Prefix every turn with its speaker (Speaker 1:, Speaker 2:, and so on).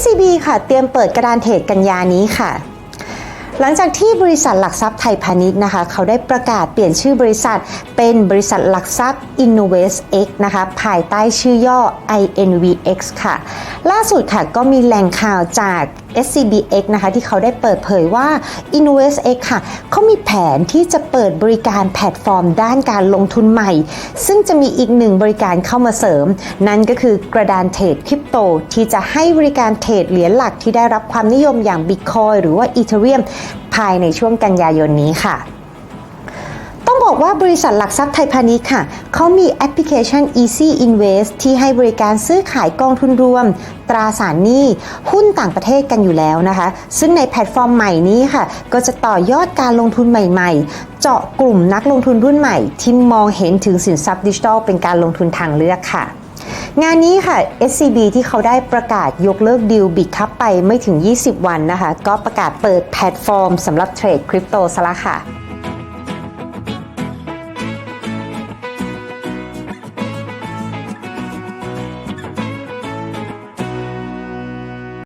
Speaker 1: SCB ค่ะเตรียมเปิดกระดานเทรดกันยานี้ค่ะ หลังจากที่บริษัทหลักทรัพย์ไทยพาณิชย์นะคะ เขาได้ประกาศเปลี่ยนชื่อบริษัท เป็นบริษัทหลักทรัพย์ Innovest X นะคะ ภายใต้ชื่อย่อ INVX ค่ะ ล่าสุดค่ะก็มีแหล่งข่าวจาก SCBX นะคะที่เขาได้เปิดเผยว่า Innovate X ค่ะเขามีแผนที่จะเปิดบริการแพลตฟอร์มด้านการลงทุนใหม่ ซึ่งจะมีอีกหนึ่งบริการเข้ามาเสริม นั่นก็คือกระดานเทรดคริปโต ที่จะให้บริการเทรดเหรียญหลักที่ได้รับความนิยมอย่าง Bitcoin หรือว่า Ethereum ภายในช่วงกันยายนนี้ค่ะ ต้องบอกว่าบริษัทหลักทรัพย์ไทยพาณิชย์ค่ะ เขามีแอปพลิเคชัน Easy Invest ที่ให้บริการซื้อขายกองทุนรวม ตราสารหนี้ หุ้นต่างประเทศกันอยู่แล้วนะคะ ซึ่งในแพลตฟอร์มใหม่นี้ค่ะ ก็จะต่อยอดการลงทุนใหม่ๆ เจาะกลุ่มนักลงทุนรุ่นใหม่ ที่มองเห็นถึงสินทรัพย์ดิจิทัลเป็นการลงทุนทางเลือกค่ะงานนี้ค่ะ SCB ที่เขาได้ประกาศยกเลิกดีลบิตคัพไปไม่ถึง 20 วันนะคะ ก็ประกาศเปิดแพลตฟอร์มสำหรับเทรดคริปโตซะละค่ะ